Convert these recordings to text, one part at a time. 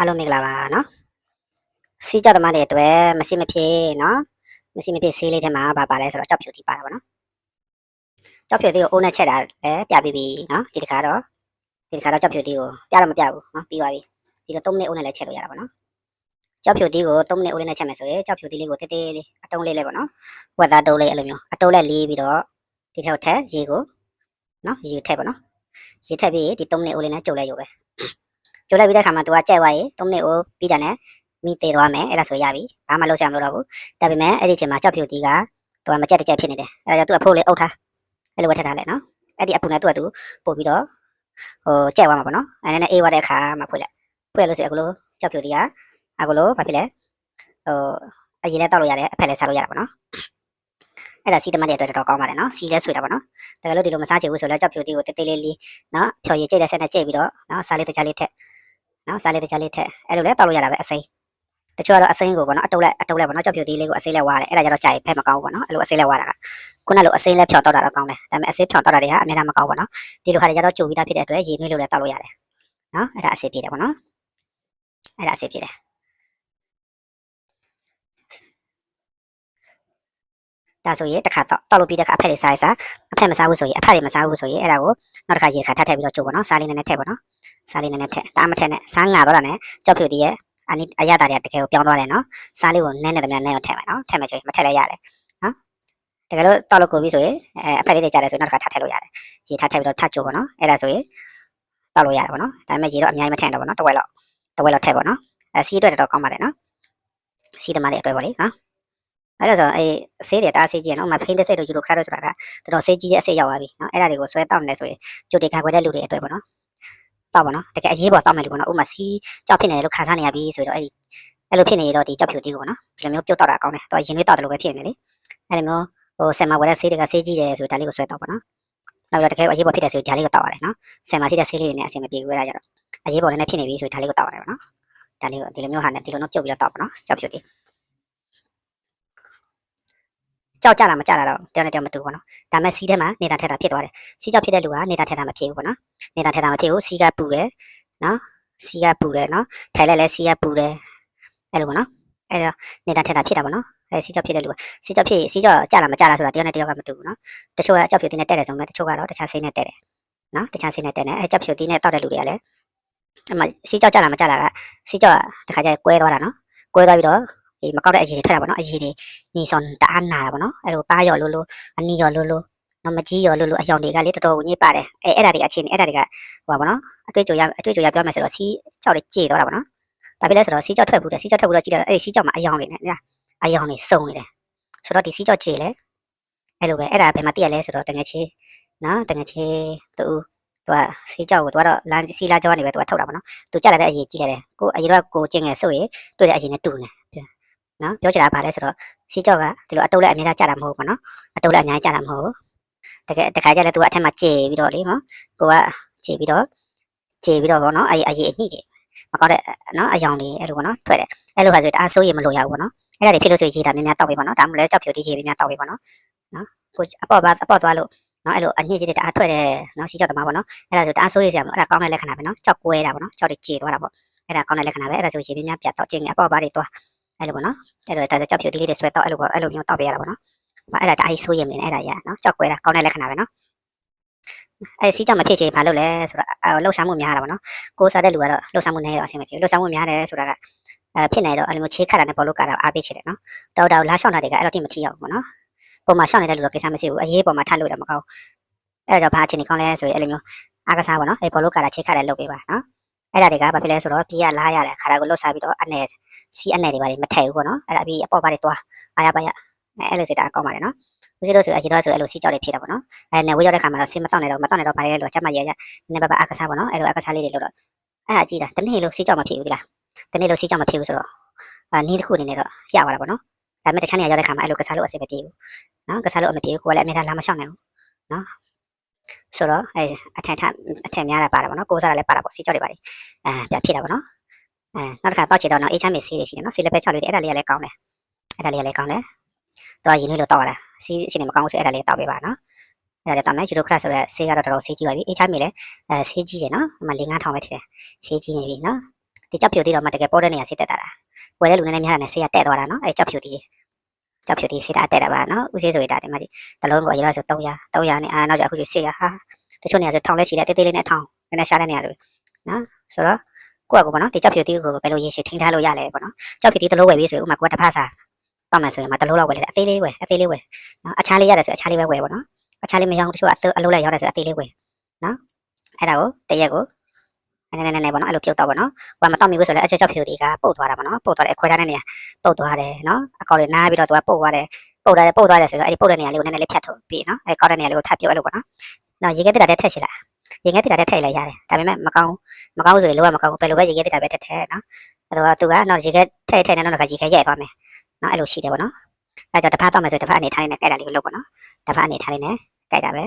အားလုံးမင်္ဂလာပါနော်စီးကြောက်သမားတွေအတွက်မရှိမဖြစ်နော်မရှိမဖြစ်ဆေးလေးထဲမှာဘာပါလဲဆိုတော့ကြောက်ဖြူတီပါတာပေါ့နော်ကြောက်ဖြူတီကိုအိုးနဲ့ချက်တာလည်းပြပြီးပြီနော်ဒီတစ်ခါတော့ဒီတစ်ခါတော့ကြောက်ဖြူတီကိုပြတော့မပြဘူးနော်ပြီးပါပြီဒီတော့3မိနစ်အိုးနဲ့လည်းချက်လို့ရတာပေါ့နော်ကြောက်ဖြူတီကို3မိနစ်အိုးလေးနဲ့ချက်မယ်ဆိုရင်ကြောက်ဖြူတီလေးကိုတေးသေးလေးအတုံးလေးလေးပေါ့နော်ဝက်သားတုံးလေးအဲ့လိုမျိုးအတုံးလေးလေးပြီးတော့ဒီထဲကိုထက်ရေကိုနော်ရေထက်ပေါ့နော်ရေထက်ပြီးဒီ3မိနစ်အိုးလေးနဲ့ကြုတ်လိုက်ရုပ်ပဲ ကျိုးလိုက်ပြီးတဲ့ခါမှာသူကကြက်သွားရေ3မိနစ်အိုးပြီးတာနဲ့မိသေးသွားမယ်အဲ့ဒါဆိုရပြီဘာမှလုပ်ချင်မလို့တော့ဘူးဒါပေမဲ့အဲ့ဒီချိန်မှာကြောက်ဖြူတီးကသူကမကြက်တကြက်ဖြစ်နေတယ်အဲ့ဒါကြောင့်သူ့အဖိုးလေးအုပ်ထားအဲ့လိုဝထထားလိုက်နော်အဲ့ဒီအပူနဲ့သူ့အတူပို့ပြီးတော့ဟိုကြက်သွားမှာပေါ့နော်အဲ့နဲ့အေးသွားတဲ့ခါမှာဖွက်လိုက်ဖွက်လို့ဆိုရင်အခုလိုကြောက်ဖြူတီးကအကူလိုဘာဖြစ်လဲဟိုအရင်လည်းတောက်လို့ရတယ်အဖက်လည်းစားလို့ရတာပေါ့နော်အဲ့ဒါစီတမတ်တွေအတွက်တော်တော်ကောင်းပါတယ်နော်စီလဲဆွေတာပေါ့နော်တကယ်လို့ဒီလိုမစားချင်ဘူးဆိုတော့ကြောက်ဖြူတီးကိုတိတ်တိတ်လေးလေးနော်ဖြော်ရည်ကျိတ်တဲ့ဆက်နဲ့ကျိတ်ပြီးတော့နော်စားလေးတစ်ချာလေးထက် နော်စားလေးတခြားလေးထက်အဲ့လိုလဲတောက်လို့ရတာပဲအစိမ်းတချို့ကတော့အစိမ်းကိုပေါ့နော်အတုပ်လက်အတုပ်လက်ပေါ့နော်ကြောက်ပြူသေးလေးကိုအစိမ်းလက်ဝါတယ်အဲ့ဒါကြတော့ကြာရင်ဖက်မကောင်းဘူးပေါ့နော်အဲ့လိုအစိမ်းလက်ဝါတာကခုနလိုအစိမ်းလက်ဖြော်တောက်တာတော့ကောင်းတယ်ဒါပေမဲ့အစိမ်းဖြော်တောက်တာတွေဟာအများအားမကောင်းဘူးပေါ့နော်ဒီလိုခါတွေကြတော့ကြိုပြီးသားဖြစ်တဲ့အတွက်ရေနွေးလို့လည်းတောက်လို့ရတယ်နော်အဲ့ဒါအစိမ်းပြည့်တယ်ပေါ့နော်အဲ့ဒါအစိမ်းပြည့်တယ်ဒါဆိုရင်တစ်ခါတော့တောက်လို့ပြီးတဲ့ခါအဖက်တွေစားရစားအဖက်မစားဘူးဆိုရင်အဖက်တွေမစားဘူးဆိုရင်အဲ့ဒါကိုနောက်တစ်ခါရေတစ်ခါထပ်ထည့်ပြီးတော့ကြိုပေါ့နော်စားလေးနည်းနည်းထည့်ပေါ့နော် စားလေးနည်းနည်းထည့်ဒါမှမထည့်နဲ့စားငါတော့တာနဲ့ကြောက်ဖြူတည်းရဲ့အနိအရတာတွေကတကယ်ကိုပြောင်းသွားတယ်နော်စားလေးကိုနည်းနည်းတည်းများနည်းအောင်ထည့်မယ်နော်ထည့်မယ်ဆိုရင်မထည့်လည်းရတယ်နော်တကယ်လို့တောက်လို့ကိုပြီးဆိုရင်အဲအဖက်လေးတွေကြားတယ်ဆိုရင်နောက်တစ်ခါထပ်ထည့်လို့ရတယ်ရေထပ်ထည့်ပြီးတော့ထပ်ကြိုပေါ့နော်အဲ့ဒါဆိုရင်တောက်လို့ရတယ်ပေါ့နော်ဒါပေမဲ့ရေတော့အများကြီးမထည့်တော့ပေါ့နော်တစ်ဝက်လောက်တစ်ဝက်လောက်ထည့်ပေါ့နော်အဲစီးအတွက်တော့ကောင်းပါတယ်နော်စီးသမားတွေအတွက်ပေါ့လေနော်အဲ့ဒါဆိုအေးဆေးတွေတားဆေးကြီးနော်မဖိန်းတဲ့စိတ်တို့ယူလို့ခါတော့ဆိုတာကတော်တော်ဆေးကြီးရဲ့အစိတ်ရောက်သွားပြီနော်အဲ့ဒါတွေကိုဆွဲတောက်နေတယ်ဆိုရင်ကြိုတေခါခွဲတဲ့လူတွေအတွက်ပေါ့နော် တောက်ပါနော်တကယ်အရေးပေါ်တောက်မယ်လို့ပေါ့နော်ဥမာစီးကြောက်ဖြစ်နေတယ်လို့ခံစားနေရပြီဆိုတော့အဲ့ဒီအဲ့လိုဖြစ်နေတော့ဒီကြောက်ဖြူတီးကိုပေါ့နော်ဒီလိုမျိုးပြုတ်တော့တာကောင်းတယ်တော့ရင်သွေးတော့တယ်လို့ပဲဖြစ်နေလေအဲ့လိုမျိုးဟိုဆင်မာဝယ်တဲ့ဆေးတွေကဆေးကြီးတယ်ဆိုတော့ဒါလေးကိုဆွဲတော့ပေါ့နော်နောက်ပြီးတော့တကယ်အရေးပေါ်ဖြစ်တယ်ဆိုရင်ဒါလေးကိုတောက်ရတယ်နော်ဆင်မာရှိတဲ့ဆေးလေးတွေနဲ့အဆင်မပြေဘူးအဲ့ဒါကြတော့အရေးပေါ်လည်းဖြစ်နေပြီဆိုရင်ဒါလေးကိုတောက်ရတယ်ပေါ့နော်ဒါလေးကိုဒီလိုမျိုးဟာနဲ့ဒီလိုမျိုးပြုတ်ပြီးတော့တောက်ပေါ့နော်ကြောက်ဖြူတီး ကြောက်ကြလားမကြလားတော့တယောက်နဲ့တယောက်မတူဘူးပေါ့နော်ဒါမဲ့စီးထဲမှာနေတာထက်တာဖြစ်သွားတယ်စီးကြောက်ဖြစ်တဲ့လူကနေတာထက်တာမဖြစ်ဘူးပေါ့နော်နေတာထက်တာမဖြစ်ဘူးစီးကပူတယ်နော်စီးကပူတယ်နော်ထိုင်လိုက်လဲစီးကပူတယ်အဲ့လိုပေါ့နော်အဲ့တော့နေတာထက်တာဖြစ်တာပေါ့နော်အဲစီကြောက်ဖြစ်တဲ့လူကစီကြောက်ဖြစ်စီကြောက်ကြလားမကြလားဆိုတာတယောက်နဲ့တယောက်ကမတူဘူးနော်တချို့ကအကြောက်ဖြစ်တဲ့နဲ့တက်တယ်ဆိုမှတချို့ကတော့တခြားစိတ်နဲ့တက်တယ်နော်တခြားစိတ်နဲ့တက်တယ်အဲကြောက်ဖြစ်တဲ့နဲ့တောက်တဲ့လူတွေကလည်းအမစီကြောက်ကြလားမကြလားကစီကြောက်တခါကျကွဲသွားတာနော်ကွဲသွားပြီးတော့ ဒီမကောက်တဲ့အရေးတွေထွက်တာပေါ့နော်အရေးတွေညီဆောင်တအားနာတာပေါ့နော်အဲ့လိုပါရော်လို့လို့အနီရော်လို့လို့နော်မကြီးရော်လို့လို့အယောင်တွေကလေတော်တော်ကိုညစ်ပါတယ်အဲအဲ့ဒါတွေအခြေအနေအဲ့ဒါတွေကဟိုပါပေါ့နော်အတွေ့အကြုံရအတွေ့အကြုံရပြောမယ်ဆိုတော့စီကြောက်တွေကြေသွားတာပေါ့နော်ဘာဖြစ်လဲဆိုတော့စီးကြောက်ထွက်ဘူးတဲ့စီးကြောက်ထွက်ဘူးတော့ကြည့်တယ်အဲ့ဒီစီးကြောက်မှာအယောင်နေတယ်ညာအယောင်နေစုံနေတယ်ဆိုတော့ဒီစီးကြောက်ကြည်လဲအဲ့လိုပဲအဲ့ဒါဘယ်မှာတည့်ရလဲဆိုတော့တငယ်ချင်းနော်တငယ်ချင်းတူသူကစီးကြောက်ကိုသူကတော့လမ်းစီးလာကြောကနေပဲသူကထုတ်တာပေါ့နော်သူကြက်လာတဲ့အရေးကြည့်ရတယ်ကိုအရင်တော့ကိုကျင်ငယ်ဆိုရင်တွေ့တဲ့အရေးနဲ့တူနေ နော်ပြောချင်တာဘာလဲဆိုတော့စီးကြောက်ကဒီလိုအတုပ်လက်အများကြီးကြတာမဟုတ်ဘူးပေါ့နော်အတုပ်လက်အများကြီးကြတာမဟုတ်ဘူးတကယ်တခါကျလဲသူကအထက်မှာကြေပြီးတော့လေနော်ကိုကကြေပြီးတော့ကြေပြီးတော့ဗောနော်အရေးအရေးအညှိတယ်မကောက်တဲ့နော်အယောင်တွေအဲ့လိုပေါ့နော်ထွက်တယ်အဲ့လိုဟာဆိုတအားစိုးရိမ်မလို့ရဘူးပေါ့နော်အဲ့ဒါတွေဖြစ်လို့ဆိုရင်ရေတာများများတောက်ပြီပေါ့နော်ဒါမှမဟုတ်လည်းကြောက်ဖြူတိရေများများတောက်ပြီပေါ့နော်နော်ကိုအပေါ့ပါအပေါ့သွားလို့နော်အဲ့လိုအညစ်အကြေးတွေတအားထွက်တယ်နော်စီကြောက်သမားပေါ့နော်အဲ့ဒါဆိုတအားစိုးရိမ်စရာမလိုအဲ့ဒါကောင်းတဲ့လက္ခဏာပဲနော်ကြောက်ကွဲတာပေါ့နော်ကြောက်တွေကြေသွားတာပေါ့အဲ့ဒါကောင်းတဲ့လက္ခဏာပဲအဲ့ဒါဆိုရေများများပြတ်တော့ကျင်းငယ်အပေါ့ပါတွေသွား အဲ့လိုပေါ့နော်အဲ့လိုဒါဆိုကြောက်ဖြူတိလေးတွေဆွဲတော့အဲ့လိုပေါ့အဲ့လိုမျိုးတောက်ပြရတာပေါ့နော်အဲ့ဒါတအားစိုးရိမ်နေတယ်အဲ့ဒါရနော်ကြောက်ကွဲတာကောင်းတဲ့လက္ခဏာပဲနော်အဲ့စီကြောက်မဖြစ်ချင်ဘာလို့လဲဆိုတော့လှုပ်ရှားမှုများတာပေါ့နော်ကိုးစားတဲ့လူကတော့လှုပ်ရှားမှုနည်းတော့အဆင်မပြေလှုပ်ရှားမှုများတယ်ဆိုတာကအဲဖြစ်နေတော့အဲ့လိုမျိုးချေးခတ်တာနဲ့ဘောလို့ကတာအားပေးချင်တယ်နော်တော်တော်လာရှောင်းတာတွေကအဲ့လိုတိမထီအောင်ဘူးနော်ပုံမှာရှောင်းနေတဲ့လူတော့ကိစ္စမရှိဘူးအရေးပုံမှာထပ်လို့တော့မကောင်းအဲ့တော့ဘာအချင်းကောင်းလဲဆိုရင်အဲ့လိုမျိုးအားကစားပါနော်အဲ့ဘောလို့ကတာချေးခတ်တယ်လုပ်ပေးပါနော် အဲ့ဒါတွေကဘာဖြစ်လဲဆိုတော့ပြေးရလာရတယ်ခါတာကိုလှုပ်ရှားပြီးတော့အနေစီအနေတွေပါမထည့်ဘူးပေါ့နော်အဲ့ဒါပြီးအပေါ်ပါတွေသွားအားရပါရအဲ့လိုဆိုတာကောင်းပါတယ်နော်ဦးဇင်းတို့ဆိုအရင်တော့ဆိုအဲ့လိုစီကြောက်တွေဖြစ်တာပေါ့နော်အဲ့နဲ့ဝေးရောက်တဲ့ခါမှာတော့စီမတောက်နေတော့မတောက်နေတော့ဘာလဲလို့ချက်မှရရနည်းပါးပါအားကစားပါနော်အဲ့လိုအားကစားလေးတွေလို့တော့အဲ့ဒါကြည့်တာတနေ့လို့စီကြောက်မဖြစ်ဘူးဒီလားတနေ့လို့စီကြောက်မဖြစ်ဘူးဆိုတော့အာနီးတစ်ခုအနေနဲ့တော့ရပါတာပေါ့နော်ဒါပေမဲ့တခြားနေရာရောက်တဲ့ခါမှာအဲ့လိုကစားလို့အဆင်မပြေဘူးနော်ကစားလို့အမပြေဘူးကိုယ်ကလည်းအမြဲတမ်းလာမရှောင်နိုင်ဘူးနော် ဆိုတော့အဲအထက်ထအထက်များတာပါတာပေါ့နော်ကိုယ်စားလည်းပါတာပေါ့စီကြောက်တွေပါလေအဲပြန်ဖြစ်တာပေါ့နော်အဲနောက်တစ်ခါတောက်ချင်တော့နော်အေးချမ်းမြေဆေးတွေရှိတယ်နော်ဆေးလက်ပဲ6လေးတွေအဲ့ဒါလေးကလည်းကောင်းတယ်အဲ့ဒါလေးကလည်းကောင်းတယ်တော့ရင်းနှီးလို့တောက်ရတာစီးအချိန်မကောင်းဘူးဆိုအဲ့ဒါလေးတောက်ပေးပါနော်အဲ့ဒါလေးတောက်မယ်ဂျူရိုခရက်ဆိုတဲ့ဆေးကတော့တော်တော်ဆေးကြီးပါပြီအေးချမ်းမြေလည်းအဲဆေးကြီးတယ်နော်ဟိုမှာ၄-၅ထောင်ပဲထည့်တယ်ဆေးကြီးနေပြီနော်ဒီကြောက်ဖြူသေးတော့မှတကယ်ပေါ်တဲ့နေရာဆေးတက်တာလားဝယ်တဲ့လူနည်းနည်းများတာနဲ့ဆေးကတက်သွားတာနော်အဲကြောက်ဖြူသေး ကြောက်ဖြူသေးဆေးတာတက်တာပါနော်ဦးဆေးဆိုရတာဒီမှာဒီတလုံးကိုအရင်ကဆို300 300နဲ့အာနောက်ကျအခုဆို400ဟာတချို့နေရာဆိုထောင်လဲချီတယ်တေးသေးလေးနဲ့ထောင်နည်းနည်းရှားတဲ့နေရာဆိုနော်ဆိုတော့ကိုယ့်အကူပေါ့နော်ဒီကြောက်ဖြူသေးကိုဘယ်လိုရေရှည်ထိန်းထားလို့ရလဲပေါ့နော်ကြောက်ဖြူသေးတလုံးဝယ်ပြီးဆိုရင်ဥမာကိုကတစ်ဖက်စားတောက်မယ်ဆိုရင်မှတလုံးလောက်ဝယ်လိုက်အသေးလေးဝယ်အသေးလေးဝယ်နော်အခြားလေးရတယ်ဆိုအခြားလေးပဲဝယ်ပေါ့နော်အခြားလေးမရောတချို့ကအလိုလိုက်ရောက်တယ်ဆိုအသေးလေးဝယ်နော်အဲ့ဒါကိုတရက်ကို နည်းနည်းနည်းနည်းပေါ့နော်အဲ့လိုပြုတ်တော့ပေါ့နော်ဟိုကမတော့မိဘူးဆိုလည်းအချက်ချက်ဖြူသေးကပုတ်သွားတာပေါ့နော်ပုတ်သွားတယ်ခွဲထားတဲ့နေရာပုတ်သွားတယ်နော်အကောက်လေးနားပြီးတော့သူကပုတ်သွားတယ်ပုတ်သွားတယ်ပုတ်သွားတယ်ဆိုတော့အဲ့ဒီပုတ်တဲ့နေရာလေးကိုနည်းနည်းလေးဖြတ်ထုတ်ပြီးနော်အဲ့ကောက်တဲ့နေရာလေးကိုထပ်ပြုတ်အဲ့လိုပေါ့နော်နော်ရေခဲတက်တာတက်ထက်ချင်လားရေခဲတက်တာတက်ထည့်လိုက်ရတယ်ဒါပေမဲ့မကောင်းမကောင်းဆိုရင်လောကမကောင်းဘူးဘယ်လိုပဲရေခဲတက်တာပဲတက်ထည့်နော်အဲ့တော့သူကနော်ရေခဲထည့်ထည့်နေတော့ကရေခဲရိုက်သွားမယ်နော်အဲ့လိုရှိတယ်ပေါ့နော်အဲ့တော့တစ်ဖက်တော့မယ်ဆိုတစ်ဖက်အနေထားလေးနဲ့ကြိုက်တာလေးကိုလုပ်ပေါ့နော်တစ်ဖက်အနေထားလေးနဲ့ကြိုက်တာပဲ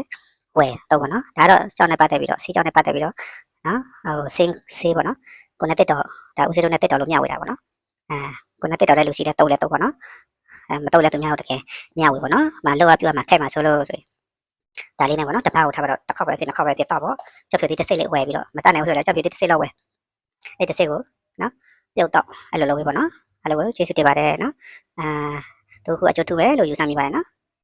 ဝယ်တော့ပေါ့နော်ဒါတော့ကြောင်းနဲ့ပတ်သက်ပြီးတော့စီကြောင်းနဲ့ပတ်သက်ပြီးတော့နော်ဟိုစင်းဆေးပေါ့နော်ကိုနဲ့တက်တော့ဒါဦးစေးတို့နဲ့တက်တော့လို့မျှဝေတာပေါ့နော်အာကိုနဲ့တက်တော့တဲ့လူရှိတဲ့တုံးလဲတုံးပေါ့နော်အဲမတုံးလဲသူများတို့တကယ်မျှဝေပေါ့နော်မလောကပြရမှာခက်မှာဆိုလို့ဆိုရင်ဒါလေးနဲ့ပေါ့နော်တစ်ဖက်ကိုထားပါတော့တစ်ခေါက်ပဲဖြစ်နှစ်ခေါက်ပဲဖြစ်တော့ပေါ့ကြောက်ပြသေးတစ်စိတ်လေးဝယ်ပြီးတော့မတတ်နိုင်ဘူးဆိုတော့ကြောက်ပြသေးတစ်စိတ်လောက်ဝယ်အဲ့တစ်စိတ်ကိုနော်ပြုတ်တော့အဲ့လိုလုပ်ပြီးပေါ့နော်အဲ့လိုပဲကျေးဇူးတင်ပါတယ်နော်အာတို့ခုအကျိုးတူပဲလို့ယူဆမိပါတယ်နော်